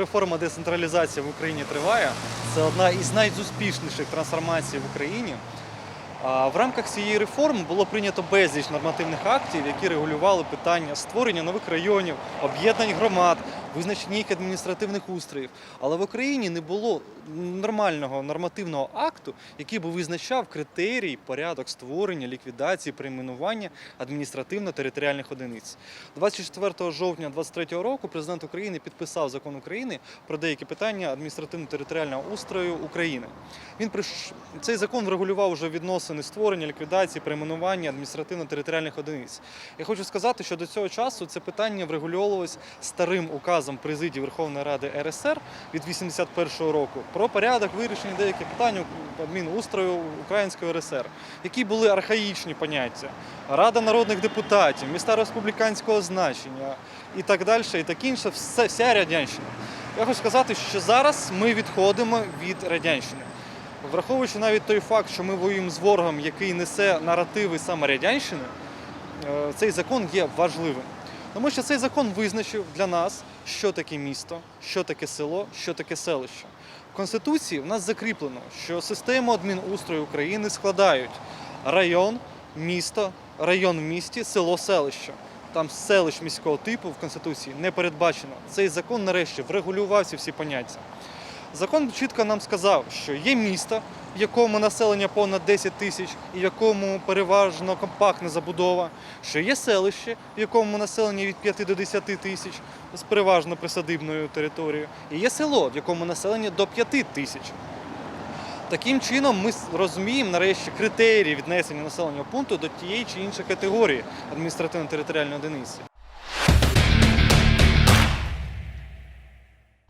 Реформа децентралізації в Україні триває. Це одна із найуспішніших трансформацій в Україні. В рамках цієї реформи було прийнято безліч нормативних актів, які регулювали питання створення нових районів, об'єднань громад, визначення їх адміністративних устроїв. Але в Україні не було нормального нормативного акту, який би визначав критерії, порядок створення, ліквідації, перейменування адміністративно-територіальних одиниць. 24 жовтня 2023 року президент України підписав закон України про деякі питання адміністративно-територіального устрою України. Він приш... цей закон врегулював вже відносини створення, ліквідації, перейменування адміністративно-територіальних одиниць. Я хочу сказати, що до цього часу це питання врегульовувалось старим указом президії Верховної Ради РСР від 81-го року про порядок вирішення деяких питань адмінустрою Української РСР, які були архаїчні поняття. Рада народних депутатів, міста республіканського значення і так далі, і так інше, все, вся радянщина. Я хочу сказати, що зараз ми відходимо від радянщини. Враховуючи навіть той факт, що ми воюємо з ворогом, який несе наративи саме радянщини, е, цей закон є важливим. Тому що цей закон визначив для нас, що таке місто, що таке село, що таке селище. В Конституції в нас закріплено, що систему адмінустрою України складають район, місто, район в місті, село, селище. Там селищ міського типу в Конституції не передбачено. Цей закон нарешті врегулював ці всі поняття. Закон чітко нам сказав, що є місто, в якому населення понад 10 тисяч і в якому переважно компактна забудова, що є селище, в якому населення від 5 до 10 тисяч з переважно присадибною територією, і є село, в якому населення до 5 тисяч. Таким чином, ми розуміємо нарешті критерії віднесення населеного пункту до тієї чи іншої категорії адміністративно-територіальної одиниці.